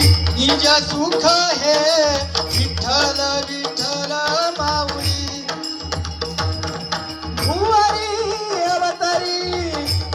निज सुख हे विठ्ठल विठ्ठल माऊली। भुवारी अवतारी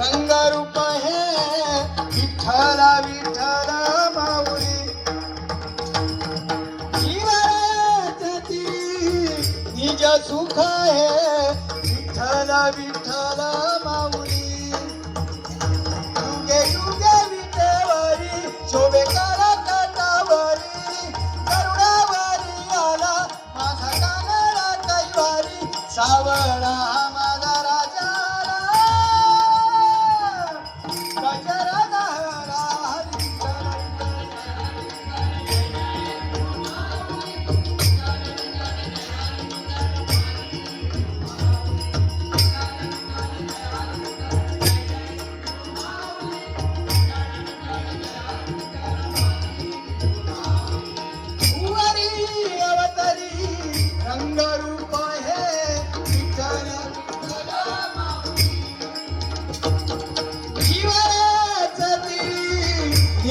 रंगरूप हे विठ्ठल विठ्ठल माऊली। निज सुख हे विठ्ठल विठ्ठल कानडा कैवारी